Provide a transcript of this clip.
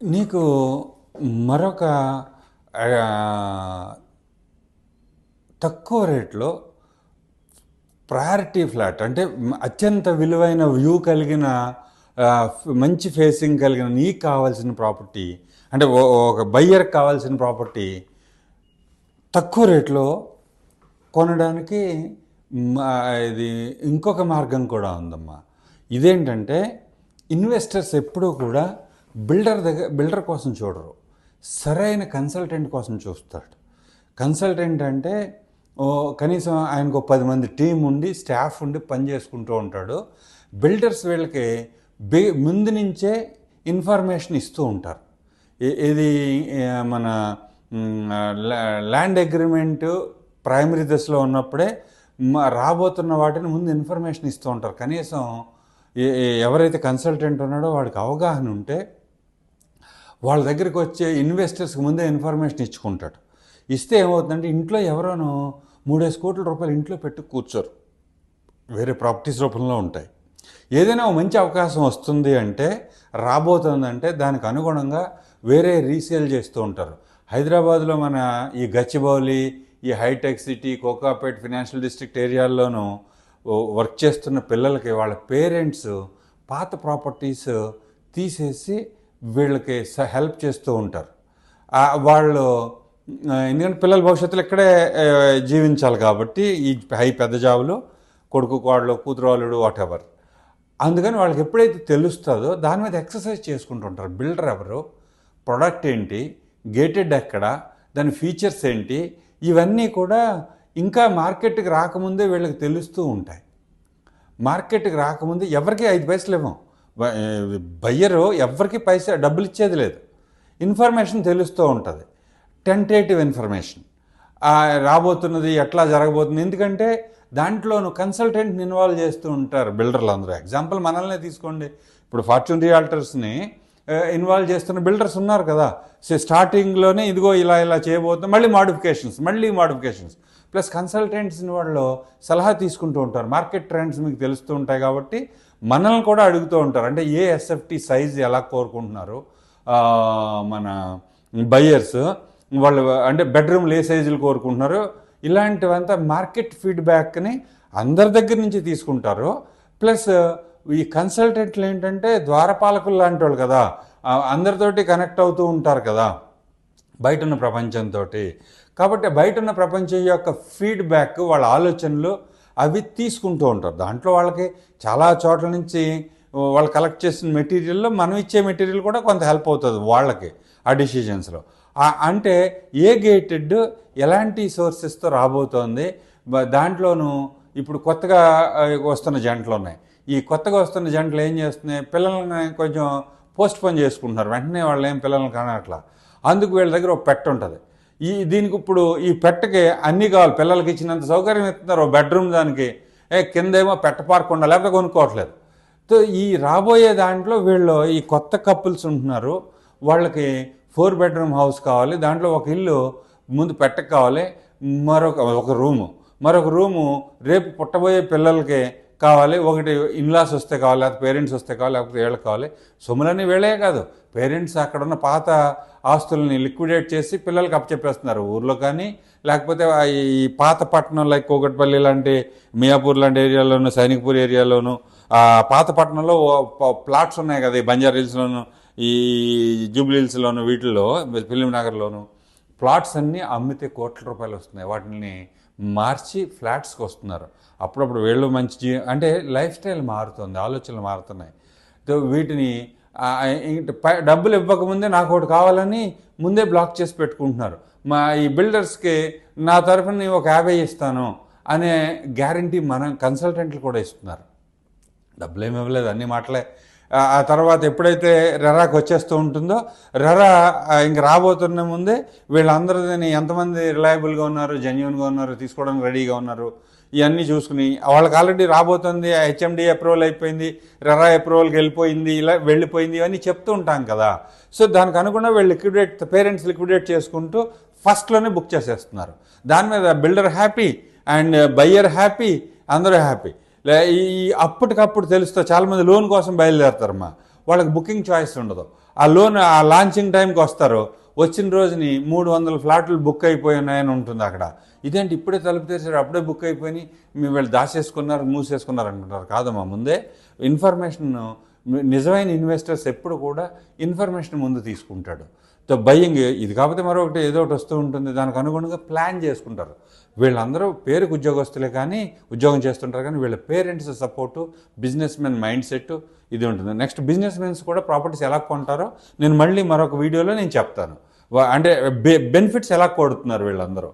నీకు మరొక తక్కువ రేట్లో ప్రయారిటీ ఫ్లాట్ అంటే అత్యంత విలువైన వ్యూ కలిగిన మంచి ఫేసింగ్ కలిగిన నీకు కావాల్సిన ప్రాపర్టీ అంటే ఒక బయ్యర్కి కావాల్సిన ప్రాపర్టీ తక్కువ రేట్లో కొనడానికి ఇది ఇంకొక మార్గం కూడా ఉందమ్మా. ఇదేంటంటే ఇన్వెస్టర్స్ ఎప్పుడూ కూడా బిల్డర్ దగ్గర బిల్డర్ కోసం చూడరు. సరైన కన్సల్టెంట్ కోసం చూస్తాడు. కన్సల్టెంట్ అంటే కనీసం ఆయనకు ఒక పది మంది టీం ఉండి స్టాఫ్ ఉండి పని చేసుకుంటూ ఉంటాడు. బిల్డర్స్ వీళ్ళకి బే ముందు నుంచే ఇన్ఫర్మేషన్ ఇస్తూ ఉంటారు. ఇది మన ల్యాండ్ అగ్రిమెంట్ ప్రైమరీ దశలో ఉన్నప్పుడే రాబోతున్న వాటిని ముందు ఇన్ఫర్మేషన్ ఇస్తూ ఉంటారు. కనీసం ఎవరైతే కన్సల్టెంట్ ఉన్నాడో వాడికి అవగాహన ఉంటే వాళ్ళ దగ్గరికి వచ్చే ఇన్వెస్టర్స్కి ముందే ఇన్ఫర్మేషన్ ఇచ్చుకుంటాడు. ఇస్తే ఏమవుతుందంటే ఇంట్లో ఎవరోనో మూడేసి కోట్ల రూపాయలు ఇంట్లో పెట్టి కూర్చోరు. వేరే ప్రాపర్టీస్ రూపంలో ఉంటాయి. ఏదైనా ఒక మంచి అవకాశం వస్తుంది అంటే రాబోతుందంటే దానికి అనుగుణంగా వేరే రీసేల్ చేస్తూ ఉంటారు. హైదరాబాద్లో మన ఈ గచ్చిబౌలి ఈ హైటెక్ సిటీ కోకాపేట్ ఫినాన్షియల్ డిస్ట్రిక్ట్ ఏరియాల్లోనూ వర్క్ చేస్తున్న పిల్లలకి వాళ్ళ పేరెంట్స్ పాత ప్రాపర్టీస్ తీసేసి వీళ్ళకి స- హెల్ప్ చేస్తూ ఉంటారు. వాళ్ళు ఎందుకంటే పిల్లల భవిష్యత్తులో ఇక్కడే జీవించాలి కాబట్టి ఈ హై పెద్ద జాబులు కొడుకు కోడలు కూతురు వాళ్ళుడు వాట్ ఎవర్ అందుకని వాళ్ళకి ఎప్పుడైతే తెలుస్తుందో దాని మీద ఎక్సర్సైజ్ చేసుకుంటుంటారు బిల్డర్ ఎవరు? ప్రొడక్ట్ ఏంటి? గేటెడ్ ఎక్కడ? దాని ఫీచర్స్ ఏంటి? ఇవన్నీ కూడా ఇంకా మార్కెట్కి రాకముందే వీళ్ళకి తెలుస్తూ ఉంటాయి. మార్కెట్కి రాకముందే ఎవరికి ఐదు పైసలు ఇవ్వం. బయ్యరు ఎవరికి పైసా డబ్బులు ఇచ్చేది లేదు. ఇన్ఫర్మేషన్ తెలుస్తూ ఉంటుంది. Tentative information. రాబోతున్నది ఎట్లా జరగబోతుంది. ఎందుకంటే దాంట్లోను కన్సల్టెంట్ని ఇన్వాల్వ్ చేస్తూ ఉంటారు బిల్డర్లు అందరూ. ఎగ్జాంపుల్ మనల్నే తీసుకోండి. ఇప్పుడు ఫార్చ్యూన్ రియాల్టర్స్ని ఇన్వాల్వ్ చేస్తున్న బిల్డర్స్ ఉన్నారు కదా. సో స్టార్టింగ్లోనే ఇదిగో ఇలా ఇలా చేయబోతుంది మళ్ళీ మాడిఫికేషన్స్ మళ్ళీ మాడిఫికేషన్స్. ప్లస్ కన్సల్టెంట్స్ వాళ్ళు సలహా తీసుకుంటూ ఉంటారు. మార్కెట్ ట్రెండ్స్ మీకు తెలుస్తూ ఉంటాయి కాబట్టి మనల్ని కూడా అడుగుతూ ఉంటారు. అంటే ఏ ఎస్ఎఫ్టీ సైజ్ ఎలా కోరుకుంటున్నారు? మన బయ్యర్స్ వాళ్ళు అంటే బెడ్రూమ్లు ఏ సైజులు కోరుకుంటున్నారు? ఇలాంటివంతా మార్కెట్ ఫీడ్బ్యాక్ని అందరి దగ్గర నుంచి తీసుకుంటారు. ప్లస్ ఈ కన్సల్టెంట్లు ఏంటంటే ద్వారపాలకులు లాంటి వాళ్ళు కదా. అందరితోటి కనెక్ట్ అవుతూ ఉంటారు కదా. బయట ఉన్న ప్రపంచంతో కాబట్టి బయట ఉన్న ప్రపంచం యొక్క ఫీడ్బ్యాక్ వాళ్ళ ఆలోచనలు అవి తీసుకుంటూ ఉంటారు. దాంట్లో వాళ్ళకి చాలా చోట్ల నుంచి వాళ్ళు కలెక్ట్ చేసిన మెటీరియల్లో మనం ఇచ్చే మెటీరియల్ కూడా కొంత హెల్ప్ అవుతుంది వాళ్ళకి ఆ డిసిషన్స్లో అంటే ఏ గేటెడ్ ఎలాంటి సోర్సెస్తో రాబోతోంది? దాంట్లోనూ ఇప్పుడు కొత్తగా వస్తున్న జంటలు ఉన్నాయి. ఈ కొత్తగా వస్తున్న జంటలు ఏం చేస్తున్నాయి? పిల్లల్ని కొంచెం పోస్ట్ పోన్ చేసుకుంటున్నారు. వెంటనే వాళ్ళు ఏం పిల్లల్ని కానట్లా. అందుకు వీళ్ళ దగ్గర ఒక పెట్ట ఉంటుంది. ఈ దీనికి ఇప్పుడు ఈ పెట్టకి అన్నీ కావాలి. పిల్లలకి ఇచ్చినంత సౌకర్యం ఇస్తున్నారు. ఓ బెడ్రూమ్ దానికి. ఏ కిందేమో పెట్ట పార్క్ ఉండాలి. లేకపోతే కొనుక్కోవట్లేదు. సో ఈ రాబోయే దాంట్లో వీళ్ళు ఈ కొత్త కపుల్స్ ఉంటున్నారు. వాళ్ళకి ఫోర్ బెడ్రూమ్ హౌస్ కావాలి. దాంట్లో ఒక ఇల్లు ముందు పెట్టకు కావాలి. మరొక ఒక రూము. మరొక రూము రేపు పుట్టబోయే పిల్లలకి కావాలి. ఒకటి ఇన్లాస్ వస్తే కావాలి. లేకపోతే పేరెంట్స్ వస్తే కావాలి. లేకపోతే వీళ్ళకి కావాలి. సొమ్ములన్నీ వీళ్ళే కాదు. పేరెంట్స్ అక్కడ ఉన్న పాత ఆస్తుల్ని లిక్విడేట్ చేసి పిల్లలకి అప్పచెప్పేస్తున్నారు. ఊర్లో కానీ లేకపోతే ఈ పాత పట్టణం లైక్ కోకట్పల్లి లాంటి మియాపూర్ లాంటి ఏరియాలోను సైనిక్పూర్ ఏరియాలోను పాత పట్టణంలో ప్లాట్స్ ఉన్నాయి కదా ఈ బంజారా హిల్స్లోను ఈ జూబ్లీ హిల్స్లోను వీటిల్లో ఫిలిం నగర్లోను. ప్లాట్స్ అన్నీ అమ్మితే కోట్ల రూపాయలు వస్తున్నాయి. వాటిని మార్చి ఫ్లాట్స్కి వస్తున్నారు. అప్పుడప్పుడు వీళ్ళు మంచి అంటే లైఫ్ స్టైల్ మారుతుంది ఆలోచనలు మారుతున్నాయి. వీటిని డబ్బులు ఇవ్వకముందే నాకు ఒకటి కావాలని ముందే బ్లాక్ చేసి పెట్టుకుంటున్నారు. మా ఈ బిల్డర్స్కి నా తరఫున నేను ఒక యాభై ఇస్తాను అనే గ్యారంటీ మనం కన్సల్టెంట్లు కూడా ఇస్తున్నారు. డబ్బులు ఏమి ఇవ్వలేదు అన్ని మాటలే. ఆ తర్వాత ఎప్పుడైతే రెరాకు వచ్చేస్తూ ఉంటుందో రెరా ఇంక రాబోతున్న ముందే వీళ్ళందరిని ఎంతమంది రిలయబుల్గా ఉన్నారు జెన్యున్గా ఉన్నారు తీసుకోవడానికి రెడీగా ఉన్నారు ఇవన్నీ చూసుకుని వాళ్ళకి ఆల్రెడీ రాబోతుంది హెచ్ఎండి అప్రూవల్ అయిపోయింది రెరా అప్రూవల్కి వెళ్ళిపోయింది ఇలా వెళ్ళిపోయింది ఇవన్నీ చెప్తూ ఉంటాం కదా. సో దానికి అనుగుణంగా వీళ్ళు లిక్విడేట్ పేరెంట్స్ లిక్విడేట్ చేసుకుంటూ ఫస్ట్లోనే బుక్ చేసేస్తున్నారు. దాని మీద builder happy and buyer happy అందరూ హ్యాపీ. లే- ఈ అప్పటికప్పుడు తెలుస్తా చాలామంది లోన్ కోసం బయలుదేరతారమ్మా. వాళ్ళకి బుకింగ్ చాయిస్ ఉండదు. ఆ లోన్ ఆ లాంచింగ్ టైంకి వస్తారు. వచ్చిన రోజుని మూడు వందల ఫ్లాట్లు బుక్ అయిపోయి ఉన్నాయని ఉంటుంది అక్కడ. ఇదేంటి ఇప్పుడే తలుపు తెరిచారు అప్పుడే బుక్ అయిపోయి మీ వీళ్ళు దాచేసుకున్నారు మూసేసుకున్నారు అనుకుంటారు. కాదమ్మా ముందే ఇన్ఫర్మేషన్ నిజమైన ఇన్వెస్టర్స్ ఎప్పుడు కూడా ఇన్ఫర్మేషన్ ముందు తీసుకుంటాడు. తో బయ్యింగ్ ఇది కాకపోతే మరొకటి ఏదో ఒకటి వస్తూ ఉంటుంది. దానికి అనుగుణంగా ప్లాన్ చేసుకుంటారు. వీళ్ళందరూ పేరుకు ఉద్యోగస్తులే కానీ ఉద్యోగం చేస్తుంటారు కానీ వీళ్ళ parents support business men mind set ఇది ఉంటుంది. నెక్స్ట్ బిజినెస్ మెన్స్ కూడా ప్రాపర్టీస్ ఎలా కొంటారో నేను మళ్ళీ మరొక వీడియోలో నేను చెప్తాను. అంటే అంటే బెనిఫిట్స్ ఎలా కొడుతున్నారు వీళ్ళందరూ?